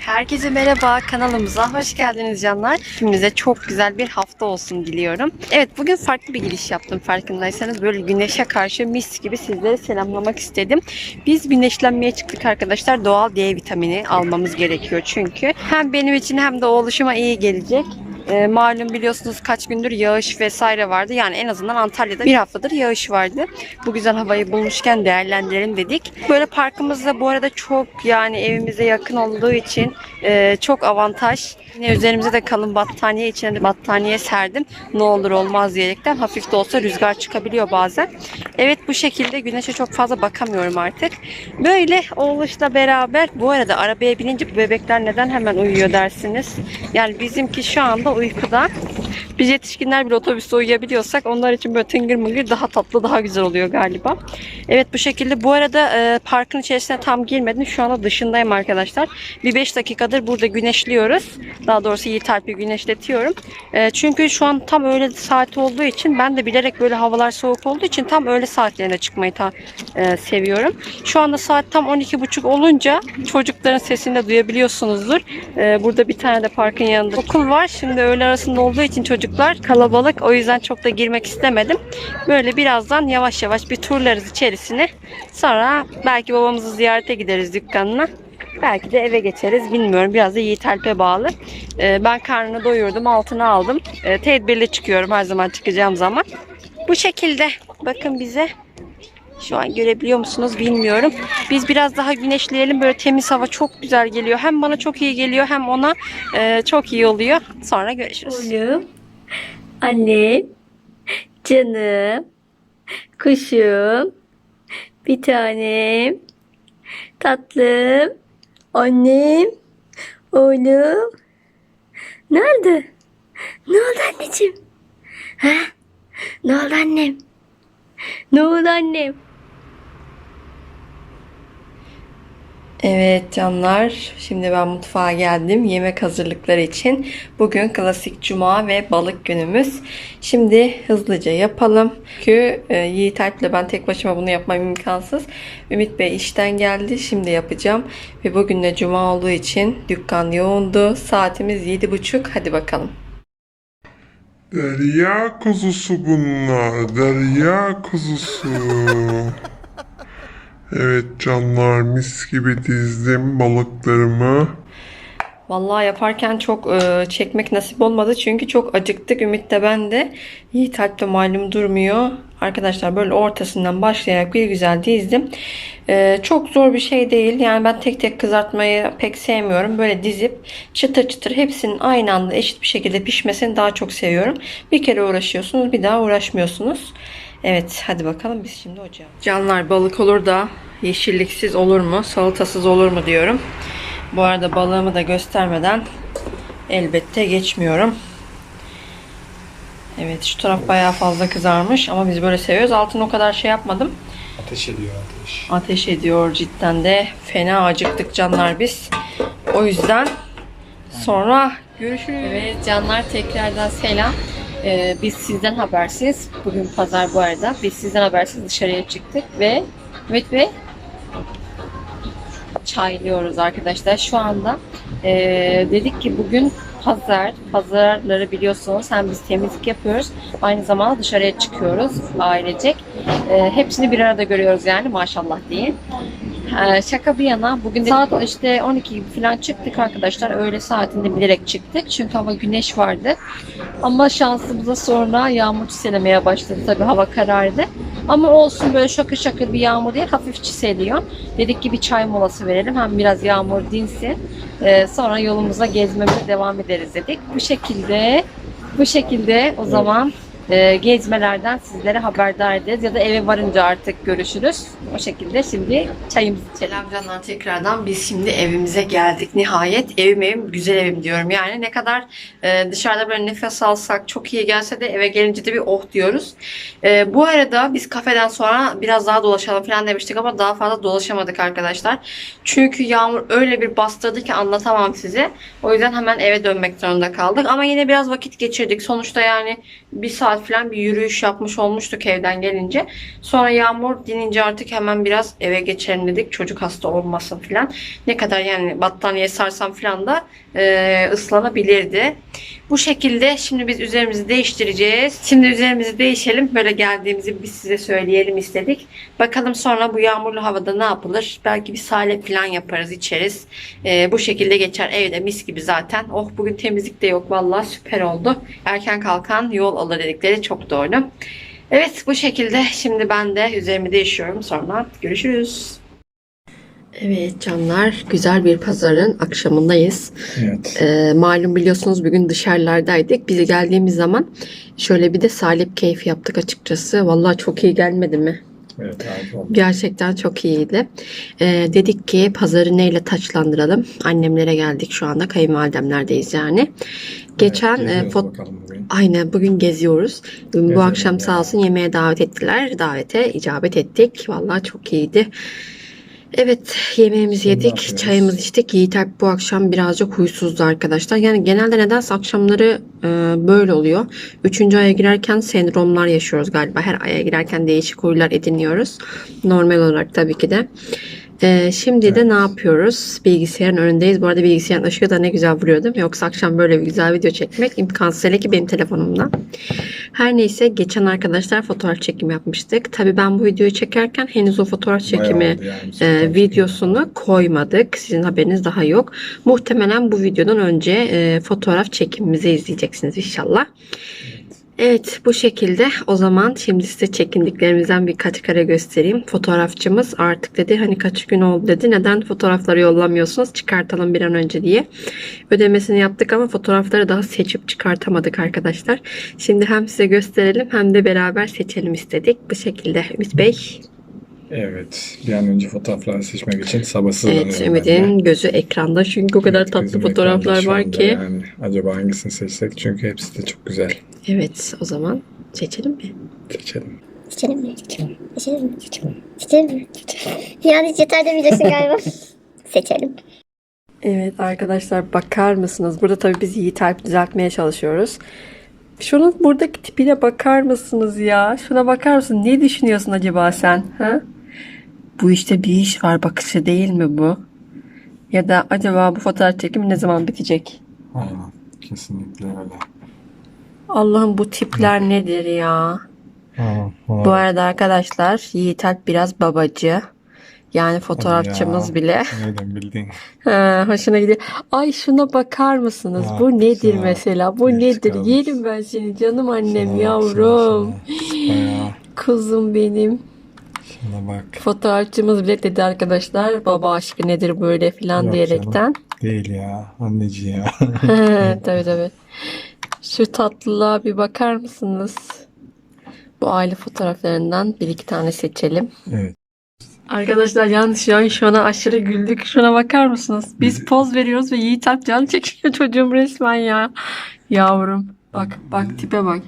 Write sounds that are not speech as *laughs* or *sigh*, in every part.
Herkese merhaba kanalımıza hoş geldiniz canlar. Hepimize çok güzel bir hafta olsun diliyorum. Evet bugün farklı bir giriş yaptım farkındaysanız. Böyle güneşe karşı mis gibi sizleri selamlamak istedim. Biz güneşlenmeye çıktık arkadaşlar. Doğal D vitamini almamız gerekiyor çünkü. Hem benim için hem de oluşuma iyi gelecek. Ee, malum biliyorsunuz kaç gündür yağış vesaire vardı. Yani en azından Antalya'da bir haftadır yağış vardı. Bu güzel havayı bulmuşken değerlendirelim dedik. Böyle parkımızda bu arada çok yani evimize yakın olduğu için e, çok avantaj. Yine üzerimize de kalın battaniye içine de battaniye serdim. Ne olur olmaz diyerekten hafif de olsa rüzgar çıkabiliyor bazen. Evet bu şekilde güneşe çok fazla bakamıyorum artık. Böyle oğluşla beraber bu arada arabaya binince bebekler neden hemen uyuyor dersiniz. Yani bizimki şu anda Luís Pedá Biz yetişkinler bile otobüste uyuyabiliyorsak onlar için böyle tıngır mıngır daha tatlı daha güzel oluyor galiba. Evet bu şekilde. Bu arada e, parkın içerisine tam girmedim. Şu anda dışındayım arkadaşlar. Bir 5 dakikadır burada güneşliyoruz. Daha doğrusu Yiğit Alp'i güneşletiyorum. E, çünkü şu an tam öğle saati olduğu için ben de bilerek böyle havalar soğuk olduğu için tam öğle saatlerine çıkmayı ta, e, seviyorum. Şu anda saat tam 12.30 olunca çocukların sesini de duyabiliyorsunuzdur. E, burada bir tane de parkın yanında okul var. Şimdi öğle arasında olduğu için çocuklar kalabalık. O yüzden çok da girmek istemedim. Böyle birazdan yavaş yavaş bir turlarız içerisine. Sonra belki babamızı ziyarete gideriz dükkanına. Belki de eve geçeriz bilmiyorum. Biraz da Yiğit Alp'e bağlı. Ee, ben karnını doyurdum. Altına aldım. Ee, tedbirli çıkıyorum her zaman çıkacağım zaman. Bu şekilde. Bakın bize. Şu an görebiliyor musunuz bilmiyorum. Biz biraz daha güneşleyelim. Böyle temiz hava çok güzel geliyor. Hem bana çok iyi geliyor hem ona e, çok iyi oluyor. Sonra görüşürüz. Oğlum. Annem. Canım. Kuşum. Bir tanem. Tatlım. Annem. Oğlum. Nerede? Ne oldu anneciğim? Ha? Ne oldu annem? Ne oldu annem? Evet canlar, şimdi ben mutfağa geldim yemek hazırlıkları için. Bugün klasik cuma ve balık günümüz. Şimdi hızlıca yapalım. Çünkü e, Yiğit Alp'le ben tek başıma bunu yapmam imkansız. Ümit Bey işten geldi, şimdi yapacağım. Ve bugün de cuma olduğu için dükkan yoğundu. Saatimiz 7.30, hadi bakalım. Derya kuzusu bunlar. Derya kuzusu. *laughs* Evet canlar mis gibi dizdim balıklarımı. Vallahi yaparken çok e, çekmek nasip olmadı çünkü çok acıktık. Ümit de ben de. Yiğit Alp de malum durmuyor. Arkadaşlar böyle ortasından başlayarak bir güzel dizdim. E, çok zor bir şey değil. Yani ben tek tek kızartmayı pek sevmiyorum. Böyle dizip çıtır çıtır hepsinin aynı anda eşit bir şekilde pişmesini daha çok seviyorum. Bir kere uğraşıyorsunuz bir daha uğraşmıyorsunuz. Evet hadi bakalım biz şimdi ocağa. Canlar balık olur da yeşilliksiz olur mu? Salatasız olur mu diyorum. Bu arada balığımı da göstermeden elbette geçmiyorum. Evet şu taraf bayağı fazla kızarmış ama biz böyle seviyoruz. Altını o kadar şey yapmadım. Ateş ediyor ateş. Ateş ediyor cidden de. Fena acıktık canlar biz. O yüzden sonra görüşürüz. Evet canlar tekrardan selam. Ee, biz sizden habersiz. Bugün pazar bu arada. Biz sizden habersiz dışarıya çıktık ve Ümit Bey çaylıyoruz arkadaşlar. Şu anda eee, dedik ki bugün pazar, pazarları biliyorsunuz hem biz temizlik yapıyoruz aynı zamanda dışarıya çıkıyoruz ailecek. Eee, hepsini bir arada görüyoruz yani maşallah diye. Eee, şaka bir yana bugün saat işte 12 gibi falan çıktık arkadaşlar. Öğle saatinde bilerek çıktık çünkü hava güneş vardı. Ama şansımıza sonra yağmur çiselemeye başladı tabii hava karardı. Ama olsun böyle şakır şakır bir yağmur değil hafif çiseliyor. Dedik ki bir çay molası verelim hem biraz yağmur dinsin. Ee, sonra yolumuza gezmemize devam ederiz dedik. Bu şekilde bu şekilde o zaman e, gezmelerden sizlere haberdar ederiz ya da eve varınca artık görüşürüz. O şekilde şimdi çayımızı içelim. Selam tekrardan biz şimdi evimize geldik nihayet. Evim evim güzel evim diyorum yani ne kadar e, dışarıda böyle nefes alsak çok iyi gelse de eve gelince de bir oh diyoruz. E, bu arada biz kafeden sonra biraz daha dolaşalım falan demiştik ama daha fazla dolaşamadık arkadaşlar. Çünkü yağmur öyle bir bastırdı ki anlatamam size. O yüzden hemen eve dönmek zorunda kaldık. Ama yine biraz vakit geçirdik. Sonuçta yani bir saat falan bir yürüyüş yapmış olmuştuk evden gelince. Sonra yağmur dinince artık hemen biraz eve geçelim dedik. Çocuk hasta olmasın falan. Ne kadar yani battaniye sarsam falan da e, ıslanabilirdi. Bu şekilde şimdi biz üzerimizi değiştireceğiz. Şimdi üzerimizi değişelim. Böyle geldiğimizi biz size söyleyelim istedik. Bakalım sonra bu yağmurlu havada ne yapılır? Belki bir salep falan yaparız, içeriz. Ee, bu şekilde geçer. Evde mis gibi zaten. Oh bugün temizlik de yok. Vallahi süper oldu. Erken kalkan yol alır dedikleri çok doğru. Evet bu şekilde şimdi ben de üzerimi değişiyorum. Sonra görüşürüz. Evet canlar güzel bir pazarın akşamındayız. Evet. Ee, malum biliyorsunuz bugün dışarılardaydık. Bize geldiğimiz zaman şöyle bir de salep keyfi yaptık açıkçası. Vallahi çok iyi gelmedi mi? Evet abi. Gerçekten çok iyiydi. Ee, dedik ki pazarı neyle taçlandıralım? Annemlere geldik şu anda. Kayınvalidemlerdeyiz yani. Geçen Evet, e, bugün. Aynen bugün geziyoruz. Bu Gezelim akşam ya. sağ olsun yemeğe davet ettiler. Davete icabet ettik. Vallahi çok iyiydi. Evet yemeğimizi Şimdi yedik. Çayımızı içtik. Yiğit Alp bu akşam birazcık huysuzdu arkadaşlar. Yani genelde nedense akşamları e, böyle oluyor. Üçüncü aya girerken sendromlar yaşıyoruz galiba. Her aya girerken değişik huylar ediniyoruz. Normal olarak tabii ki de. E, şimdi de Evet. ne yapıyoruz? Bilgisayarın önündeyiz. Bu arada bilgisayarın ışığı da ne güzel vuruyor değil mi? Yoksa akşam böyle bir güzel video çekmek imkansız. Hele ki benim telefonumda. Her neyse geçen arkadaşlar fotoğraf çekimi yapmıştık. Tabii ben bu videoyu çekerken henüz o fotoğraf çekimi yani. e, videosunu koymadık. Sizin haberiniz daha yok. Muhtemelen bu videodan önce e, fotoğraf çekimimizi izleyeceksiniz inşallah. Evet bu şekilde o zaman şimdi size çekindiklerimizden birkaç kare göstereyim. Fotoğrafçımız artık dedi hani kaç gün oldu dedi. Neden fotoğrafları yollamıyorsunuz çıkartalım bir an önce diye. Ödemesini yaptık ama fotoğrafları daha seçip çıkartamadık arkadaşlar. Şimdi hem size gösterelim hem de beraber seçelim istedik. Bu şekilde Ümit Bey. Evet. Bir an önce fotoğrafları seçmek için sabırsızlanıyorum. Evet. Ümit'in gözü ekranda çünkü o kadar Evet, tatlı fotoğraflar var ki. Yani. Acaba hangisini seçsek? Çünkü hepsi de çok güzel. Evet o zaman seçelim mi? Seçelim. Seçelim mi? Seçelim. Seçelim mi? Seçelim. Seçelim mi? Yani hiç yeter demeyeceksin galiba. *laughs* Seçelim. Evet arkadaşlar bakar mısınız? Burada tabii biz Yiğit Alp düzeltmeye çalışıyoruz. Şunun buradaki tipine bakar mısınız ya? Şuna bakar mısın? Ne düşünüyorsun acaba sen? Ha? Bu işte bir iş var bakışı değil mi bu? Ya da acaba bu fotoğraf çekimi ne zaman bitecek? Aynen. Kesinlikle öyle. Allah'ım bu tipler nedir ya? Ha, Bu arada arkadaşlar Yiğit Alp biraz babacı. Yani fotoğrafçımız ya. bile. Nereden bildin? *laughs* Ha, hoşuna gidiyor. Ay şuna bakar mısınız? Ha, bu nedir güzel. mesela? Bu nedir? kalmış. Yerim ben seni canım annem Şuna yavrum. Şuna, şuna. *gasps* Kuzum benim. Şuna bak. Fotoğrafçımız bile dedi arkadaşlar. Baba aşkı nedir böyle filan Yok diyerekten. Değil ya. Anneci ya. *laughs* tabii tabii. Şu tatlılığa bir bakar mısınız? Bu aile fotoğraflarından bir iki tane seçelim. evet. Arkadaşlar yalnız şu an şuna aşırı güldük. Şuna bakar mısınız? Biz poz veriyoruz ve Yiğit Alp can çekiyor *laughs* çocuğum resmen ya. Yavrum. Bak bak tipe bak.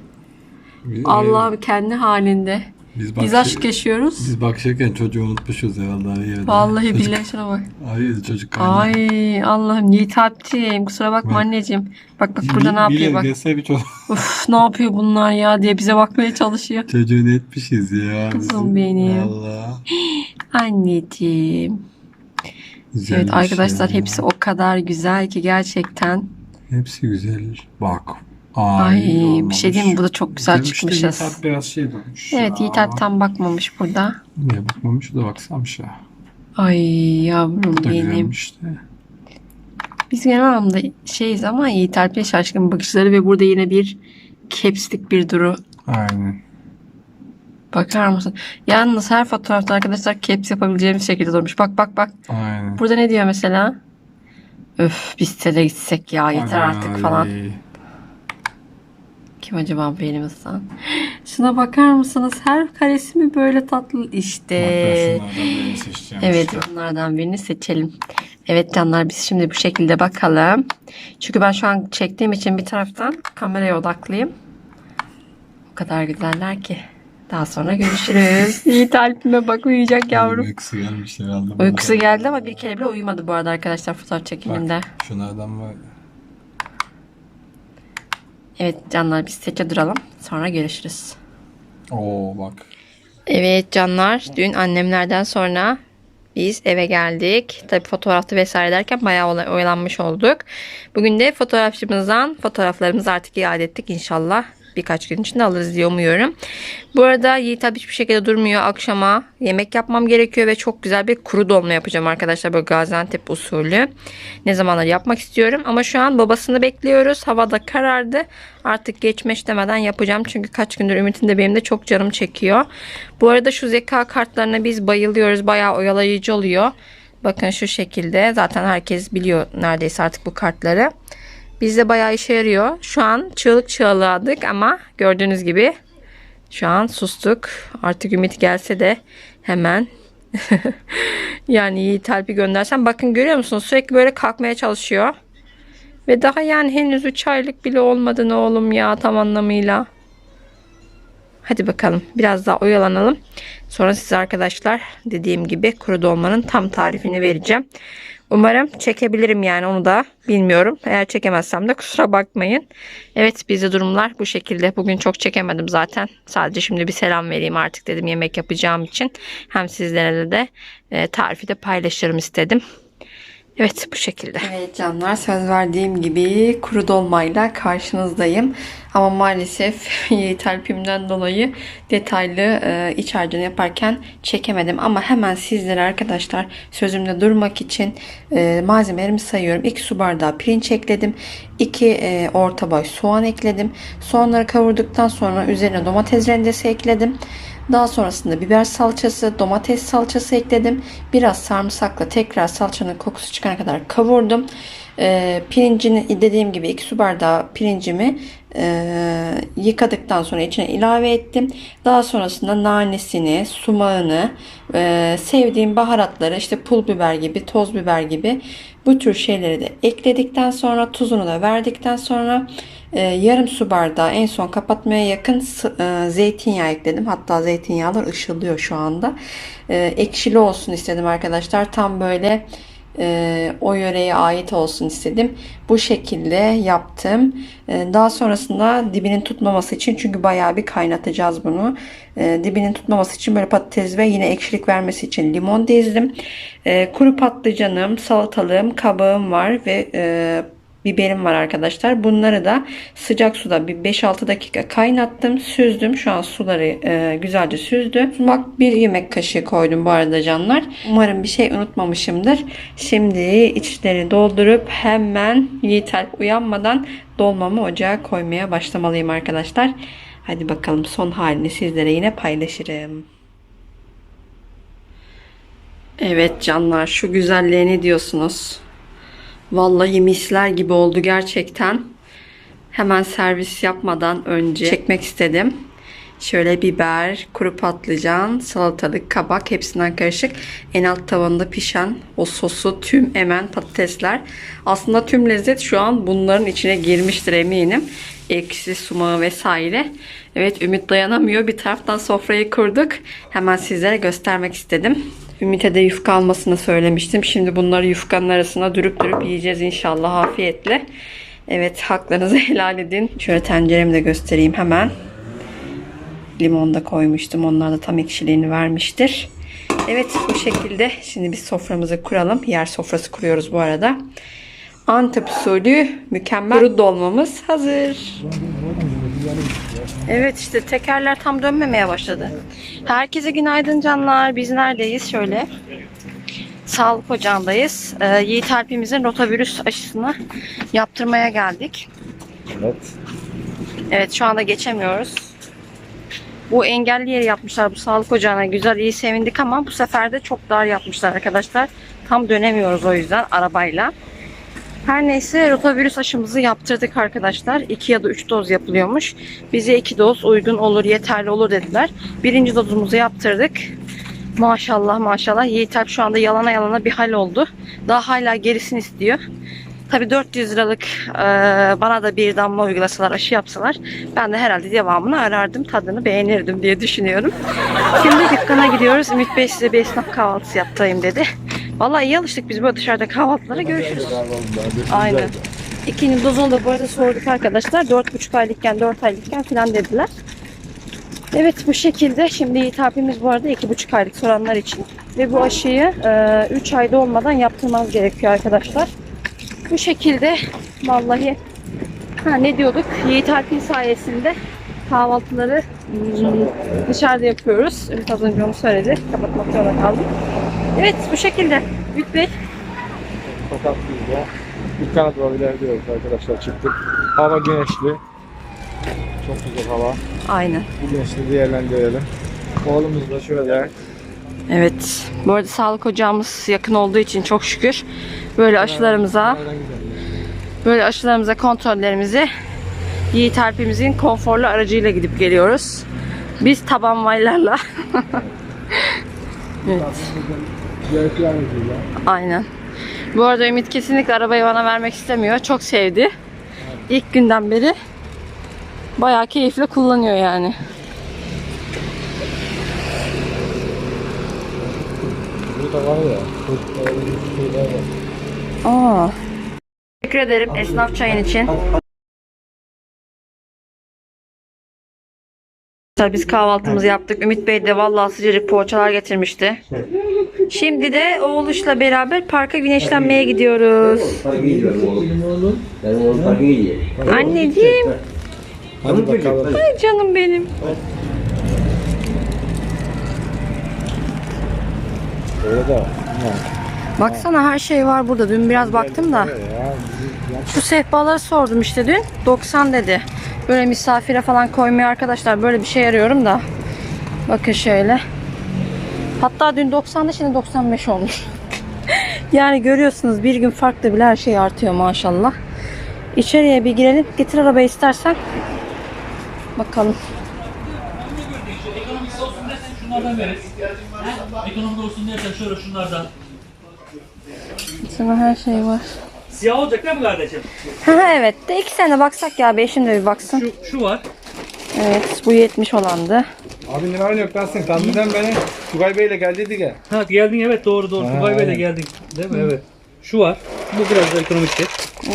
Allah'ım kendi halinde. Biz, Biz bakşı- aşk yaşıyoruz. Biz bakışırken çocuğu unutmuşuz herhalde. Yerde. Vallahi Çocuk- billahi şuna bak. Hayır çocuk kaynağı. Ay Allah'ım Yiğit Alp'ciğim kusura bakma Bak. anneciğim. Bak bak burada ne yapıyor bak. Gelse bir çocuk. Uf ne yapıyor bunlar ya diye bize bakmaya çalışıyor. Çocuğu ne etmişiz ya. Kızım benim. Allah. *gasps* Anneciğim. Güzel Evet arkadaşlar ya. hepsi o kadar güzel ki gerçekten. Hepsi güzel. Bak. Ay bir olmamış. şey diyeyim mi? Bu da çok güzel Güzelmiş de çıkmışız. Yiğit biraz şey durmuş Evet ya. Yiğit Alp tam bakmamış burada. Niye bakmamış da baksamış ya. Ay yavrum Bu da benim. güzelmiş de. Biz genel anlamda şeyiz ama Yiğit Alp'e şaşkın bakışları ve burada yine bir capslik bir duru. Aynen. Bakar mısın? Yalnız her fotoğrafta arkadaşlar caps yapabileceğimiz şekilde durmuş. Bak bak bak. Aynen. Burada ne diyor mesela? Öf biz de gitsek ya yeter Ay, artık falan. Kim acaba bu elimizden? Şuna bakar mısınız? Her karesi mi böyle tatlı? İşte. Bak ben şunlardan birini seçeceğim Evet işte. bunlardan birini seçelim. Evet canlar biz şimdi bu şekilde bakalım. Çünkü ben şu an çektiğim için bir taraftan kameraya odaklıyım. O kadar güzeller ki. Daha sonra görüşürüz. *laughs* Yiğit Alp'ime bak uyuyacak yavrum. Uykusu gelmiş herhalde. Uykusu geldi ama bir kere bile uyumadı bu arada arkadaşlar fotoğraf çekiminde. Bak şunlardan var. Evet canlar biz teke duralım. Sonra görüşürüz. Oo bak. Evet canlar dün annemlerden sonra biz eve geldik. Tabi fotoğrafta vesaire derken bayağı oyalanmış olduk. Bugün de fotoğrafçımızdan fotoğraflarımızı artık iade ettik inşallah. Birkaç gün içinde alırız diye umuyorum. Bu arada Yiğit abi hiçbir şekilde durmuyor. Akşama yemek yapmam gerekiyor ve çok güzel bir kuru dolma yapacağım arkadaşlar. Böyle Gaziantep usulü. Ne zamanlar yapmak istiyorum. Ama şu an babasını bekliyoruz. Hava da karardı. Artık geçmeş demeden yapacağım. Çünkü kaç gündür Ümit'in de benim de çok canım çekiyor. Bu arada şu zeka kartlarına biz bayılıyoruz. Bayağı oyalayıcı oluyor. Bakın şu şekilde. Zaten herkes biliyor neredeyse artık bu kartları. Bizde bayağı işe yarıyor. Şu an çığlık çığlığa ama gördüğünüz gibi şu an sustuk. Artık Ümit gelse de hemen *laughs* yani Yiğit Alp'i göndersem bakın görüyor musunuz sürekli böyle kalkmaya çalışıyor. Ve daha yani henüz 3 aylık bile olmadı ne oğlum ya tam anlamıyla. Hadi bakalım biraz daha oyalanalım. Sonra size arkadaşlar dediğim gibi kuru dolmanın tam tarifini vereceğim. Umarım çekebilirim yani onu da bilmiyorum. Eğer çekemezsem de kusura bakmayın. Evet bizde durumlar bu şekilde. Bugün çok çekemedim zaten. Sadece şimdi bir selam vereyim artık dedim yemek yapacağım için. Hem sizlerle de e, tarifi de paylaşırım istedim. Evet bu şekilde. Evet canlar söz verdiğim gibi kuru dolmayla karşınızdayım. Ama maalesef *laughs* Yiğit Alp'imden dolayı detaylı e, iç harcını yaparken çekemedim. Ama hemen sizlere arkadaşlar sözümde durmak için e, malzemelerimi sayıyorum. 2 su bardağı pirinç ekledim. 2 e, orta boy soğan ekledim. Soğanları kavurduktan sonra üzerine domates rendesi ekledim. Daha sonrasında biber salçası, domates salçası ekledim. Biraz sarımsakla tekrar salçanın kokusu çıkana kadar kavurdum. Ee, pirincini dediğim gibi 2 su bardağı pirincimi e, yıkadıktan sonra içine ilave ettim. Daha sonrasında nanesini, sumağını, e, sevdiğim baharatları işte pul biber gibi, toz biber gibi bu tür şeyleri de ekledikten sonra tuzunu da verdikten sonra e, yarım su bardağı en son kapatmaya yakın e, zeytinyağı ekledim. Hatta zeytinyağlar ışılıyor şu anda. E, ekşili olsun istedim arkadaşlar. Tam böyle e, o yöreye ait olsun istedim. Bu şekilde yaptım. E, daha sonrasında dibinin tutmaması için çünkü bayağı bir kaynatacağız bunu. E, dibinin tutmaması için böyle patates ve yine ekşilik vermesi için limon dizdim. E, kuru patlıcanım, salatalığım, kabağım var ve e, biberim var arkadaşlar. Bunları da sıcak suda bir 5-6 dakika kaynattım. Süzdüm. Şu an suları e, güzelce süzdü. Bak bir yemek kaşığı koydum bu arada canlar. Umarım bir şey unutmamışımdır. Şimdi içleri doldurup hemen Yiğit Alp uyanmadan dolmamı ocağa koymaya başlamalıyım arkadaşlar. Hadi bakalım son halini sizlere yine paylaşırım. Evet canlar şu güzelliğe ne diyorsunuz? Vallahi misler gibi oldu gerçekten. Hemen servis yapmadan önce çekmek istedim. Şöyle biber, kuru patlıcan, salatalık, kabak hepsinden karışık. En alt tavanda pişen o sosu tüm emen patatesler. Aslında tüm lezzet şu an bunların içine girmiştir eminim. Eksi, sumağı vesaire. Evet Ümit dayanamıyor. Bir taraftan sofrayı kurduk. Hemen sizlere göstermek istedim. Ümit'e de yufka almasını söylemiştim. Şimdi bunları yufkanın arasına dürüp dürüp yiyeceğiz inşallah afiyetle. Evet haklarınızı *laughs* helal edin. Şöyle tenceremi de göstereyim hemen. Limon da koymuştum. Onlar da tam ekşiliğini vermiştir. Evet bu şekilde şimdi biz soframızı kuralım. Yer sofrası kuruyoruz bu arada. Antep usulü mükemmel kuru dolmamız hazır. Evet işte tekerler tam dönmemeye başladı. Herkese günaydın canlar. Biz neredeyiz? Şöyle. Sağlık ocağındayız. Ee, Yiğit Alp'imizin rotavirüs aşısını yaptırmaya geldik. Evet. Evet şu anda geçemiyoruz. Bu engelli yeri yapmışlar bu sağlık ocağına. Güzel iyi sevindik ama bu sefer de çok dar yapmışlar arkadaşlar. Tam dönemiyoruz o yüzden arabayla. Her neyse rotavirüs aşımızı yaptırdık arkadaşlar. 2 ya da 3 doz yapılıyormuş. Bize 2 doz uygun olur, yeterli olur dediler. Birinci dozumuzu yaptırdık. Maşallah maşallah. Yiğit Alp şu anda yalana yalana bir hal oldu. Daha hala gerisini istiyor. Tabii 400 liralık e, bana da bir damla uygulasalar, aşı yapsalar ben de herhalde devamını arardım, tadını beğenirdim diye düşünüyorum. Şimdi dükkana gidiyoruz. Ümit Bey size bir esnaf kahvaltısı yaptırayım dedi. Vallahi iyi alıştık biz böyle dışarıda kahvaltılara görüşürüz. Aynen. İkinci dozunu da bu arada sorduk arkadaşlar. 4,5 aylıkken 4 aylıkken falan dediler. Evet bu şekilde. Şimdi Yiğit abimiz bu arada 2,5 aylık soranlar için. Ve bu aşıyı 3 ayda olmadan yaptırmanız gerekiyor arkadaşlar. Bu şekilde vallahi ha, ne diyorduk? Yiğit Alp'in sayesinde kahvaltıları hmm, dışarıda yapıyoruz. Ümit az önce onu söyledi. Kapatmak zorunda kaldım. Evet bu şekilde. Ümit Bey. Tokatlıyız ya. Bir kanat var ilerliyoruz arkadaşlar çıktık. Hava güneşli. Çok güzel hava. Aynen. Bu güneşli değerlendirelim. Oğlumuz da şöyle. Evet. Bu arada sağlık ocağımız yakın olduğu için çok şükür böyle aşılarımıza böyle aşılarımıza kontrollerimizi Yiğit Alp'imizin konforlu aracıyla gidip geliyoruz. Biz taban vaylarla. *laughs* evet. Aynen. Bu arada Ümit kesinlikle arabayı bana vermek istemiyor. Çok sevdi. İlk günden beri bayağı keyifle kullanıyor yani. Burada var ya. Aa. Teşekkür ederim esnaf çayın için. Biz kahvaltımızı yaptık. Ümit Bey de vallahi sıcacık poğaçalar getirmişti. Şimdi de oğluşla beraber parka güneşlenmeye gidiyoruz. Anneciğim. Ay canım benim. De. Baksana her şey var burada. Dün biraz baktım da. Şu sehpaları sordum işte dün. 90 dedi. Böyle misafire falan koymaya arkadaşlar böyle bir şey arıyorum da. Bakın şöyle. Hatta dün 90'da şimdi 95 olmuş. *laughs* yani görüyorsunuz bir gün farklı bile her şey artıyor maşallah. İçeriye bir girelim. Getir arabayı istersen. Bakalım. Ekonomik olsun dersen şunlardan veririz. Ekonomik olsun dersen şöyle şunlardan. Sana her şey var. Siyah olacak değil mi kardeşim? *laughs* evet de iki sene baksak ya. be eşim de bir baksın. Şu, şu var. Evet bu 70 olandı. Abi numaran yok lan sen. Tanrı'dan beni Tugay Bey'le geldiydi ya. Ha geldin evet doğru doğru. Ha, Tugay Bey'le aynen. geldin. Değil mi? Evet. Şu var. Bu biraz da ekonomikti.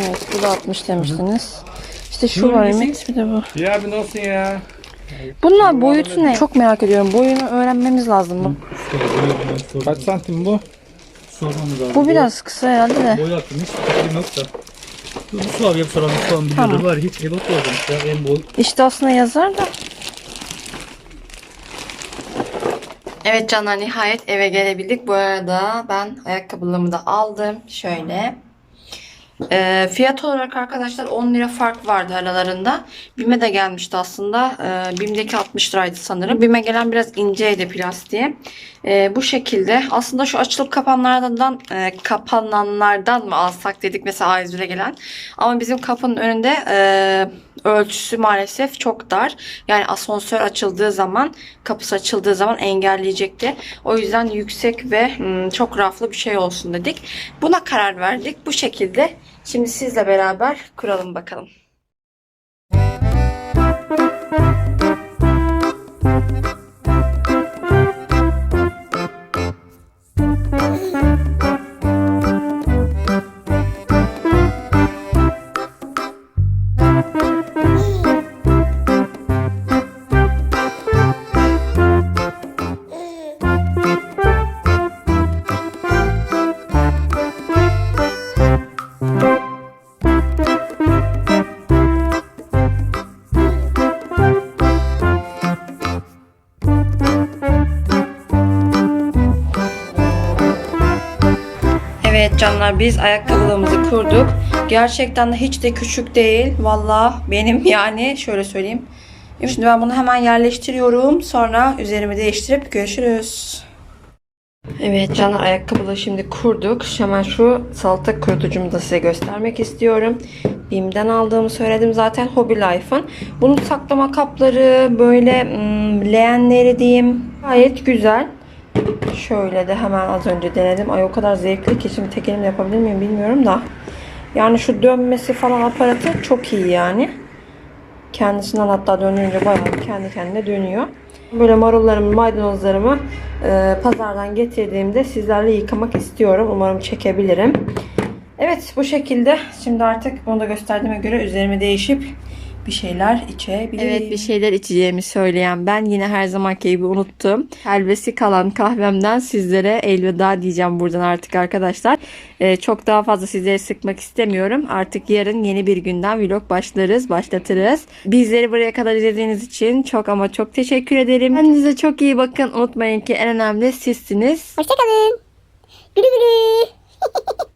Evet bu da 60 demiştiniz. İşte şu var? Ümit bir de bu. Ya abi nasılsın ya? Bunlar boyutu ne? Çok merak ediyorum. Boyunu öğrenmemiz lazım. Bu, Kaç santim bu? Sormamız lazım. bu biraz kısa herhalde de. Boy hakkında hiç fikrim yok da. Bu su abi hep soralım. An biliyordur Tamam. var. Hiç ebot olmamış ya. En boy. İşte aslında yazar da. Evet canlar nihayet eve gelebildik. Bu arada ben ayakkabılarımı da aldım. Şöyle. Ee, fiyat olarak arkadaşlar 10 lira fark vardı aralarında. Bime de gelmişti aslında. Ee, Bim'deki 60 liraydı sanırım. Bime gelen biraz inceydi plastiği. Ee, bu şekilde. Aslında şu açılıp kapanlardan e, kapananlardan mı alsak dedik mesela A101'e gelen. Ama bizim kapının önünde e, ölçüsü maalesef çok dar. Yani asansör açıldığı zaman, kapısı açıldığı zaman engelleyecekti. O yüzden yüksek ve hmm, çok raflı bir şey olsun dedik. Buna karar verdik. Bu şekilde. Şimdi sizle beraber kuralım bakalım. Evet canlar biz ayakkabılığımızı kurduk. Gerçekten de hiç de küçük değil. Valla benim *laughs* yani şöyle söyleyeyim. Şimdi ben bunu hemen yerleştiriyorum. Sonra üzerimi değiştirip görüşürüz. Evet canlar ayakkabılığı şimdi kurduk. Hemen şu salata kurutucumu da size göstermek istiyorum. Bim'den aldığımı söyledim zaten Hobby Life'ın. Bunun saklama kapları böyle hmm, leğenleri diyeyim gayet güzel. Şöyle de hemen az önce denedim. Ay o kadar zevkli ki şimdi tek elimle yapabilir miyim bilmiyorum da. Yani şu dönmesi falan aparatı çok iyi yani. Kendisinden hatta dönünce bayağı kendi kendine dönüyor. Böyle marullarımı, maydanozlarımı e, pazardan getirdiğimde sizlerle yıkamak istiyorum. Umarım çekebilirim. Evet bu şekilde. Şimdi artık bunu da gösterdiğime göre üzerime değişip bir şeyler içebilirim. Evet bir şeyler içeceğimi söyleyen ben yine her zamanki gibi unuttum. Helvesi kalan kahvemden sizlere elveda diyeceğim buradan artık arkadaşlar. Ee, çok daha fazla sizleri sıkmak istemiyorum. Artık yarın yeni bir günden vlog başlarız, başlatırız. Bizleri buraya kadar izlediğiniz için çok ama çok teşekkür ederim. Kendinize çok iyi bakın. Unutmayın ki en önemli sizsiniz. Hoşçakalın. Gülü gülü. *laughs*